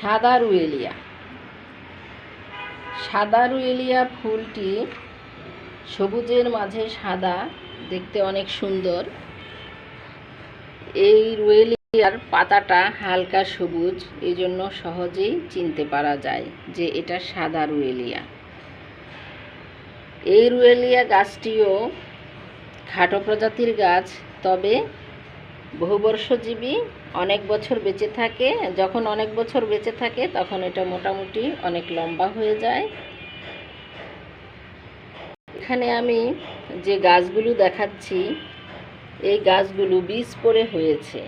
সাদা রুয়েলিয়া সাদা রুয়েলিয়া ফুলটি সবুজের মাঝে সাদা, দেখতে অনেক সুন্দর। এই রুয়েলিয়ার পাতাটা হালকা সবুজ এই জন্য সহজেই চিনতে পারা যায় যে এটা সাদা রুয়েলিয়া এই রুয়েলিয়া গাছটিও খাটো প্রজাতির গাছ, তবে বহুবর্ষজীবী অনেক বছর বেঁচে থাকে। যখন অনেক বছর বেঁচে থাকে, তখন এটা মোটামুটি অনেক লম্বা হয়ে যায়। এখানে আমি যে গাছগুলো দেখাচ্ছি, এই গাছগুলো বীজ পড়ে হয়েছে।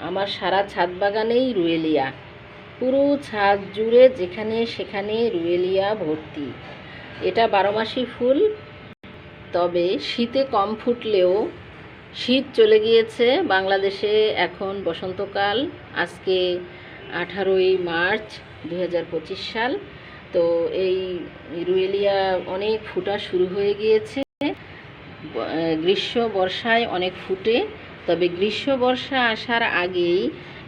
আমার সারা ছাদ বাগানেই রুয়েলিয়া। পুরো ছাদ জুড়ে যেখানে সেখানে রুয়েলিয়া ভর্তি। এটা বারোমাসি ফুল, তবে শীতে কম ফুটলেও শীত চলে গিয়েছে, বাংলাদেশে এখন বসন্তকাল, আজকে আঠারোই মার্চ দু হাজার পঁচিশ সাল। তো এই রুয়েলিয়া অনেক ফুটা শুরু হয়ে গিয়েছে। গ্রীষ্ম বর্ষায় অনেক ফুটে, তবে গ্রীষ্ম বর্ষা আসার আগেই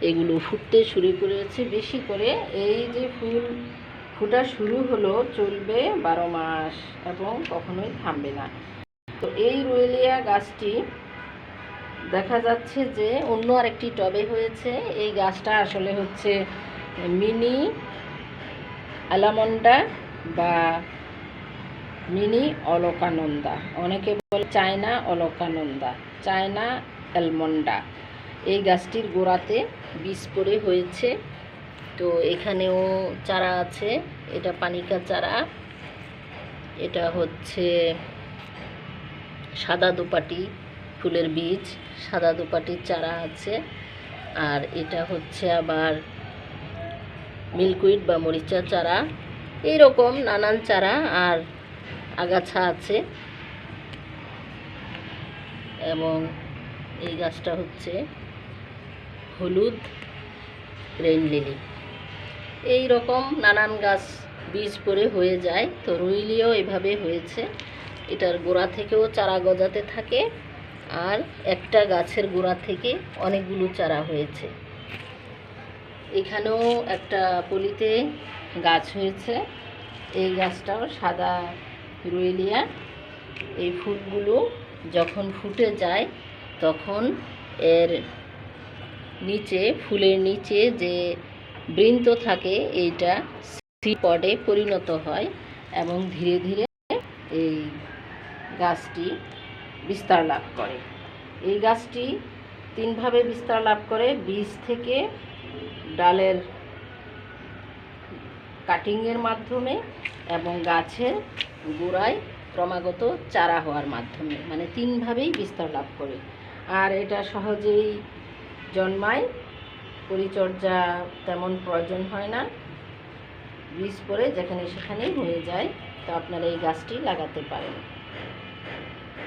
এগুলো ফুটতে শুরু করেছে। বেশি করে এই যে ফুল ফুটা শুরু হলো চলবে বারো মাস এবং কখনোই থামবে না। তো এই রুয়েলিয়া গাছটি দেখা যাচ্ছে যে অন্য আরেকটি টবে হয়েছে। এই গাছটা আসলে হচ্ছে মিনি আলামন্ডা বা মিনি অলকানন্দা। অনেকে বলে চায়না অলকানন্দা, চায়না অ্যালমন্ডা। এই গাছটির গোড়াতে বীজ পড়ে হয়েছে। তো এখানেও চারা আছে। এটা পানিকা চারা। এটা হচ্ছে সাদা দুপাটি। ফুলের বীজ, সাদা দুপাটির চারা আছে। আর এটা হচ্ছে আবার মিল্কুইড বা মরিচা চারা। এইরকম নানান চারা আর আগাছা আছে। এবং এই গাছটা হচ্ছে হলুদ রেইন লিলি। এই রকম নানান গাছ বীজ পরে হয়ে যায়। তো রুইলিও এভাবে হয়েছে। এটার গোড়া থেকেও চারা গজাতে থাকে। আর একটা গাছের গোড়া থেকে অনেকগুলো চারা হয়েছে। এখানেও একটা পলিতে গাছ হয়েছে। এই গাছটাও সাদা রুয়েলিয়া। এই ফুলগুলো যখন ফুটে যায়, তখন এর নিচে, ফুলের নিচে যে বৃন্ত থাকে, এইটা পডে পরিণত হয় এবং ধীরে ধীরে এই গাছটি বিস্তার লাভ করে। এই গাছটি তিনভাবে বিস্তার লাভ করে, বীজ থেকে ডালের কাটিংয়ের মাধ্যমে এবং গাছের গোড়ায় ক্রমাগত চারা হওয়ার মাধ্যমে মানে তিনভাবেই বিস্তার লাভ করে। আর এটা সহজেই জন্মায়, পরিচর্যা তেমন প্রয়োজন হয় না। বীজ পরে যেখানে সেখানেই হয়ে যায়, তো আপনারা এই গাছটি লাগাতে পারেন।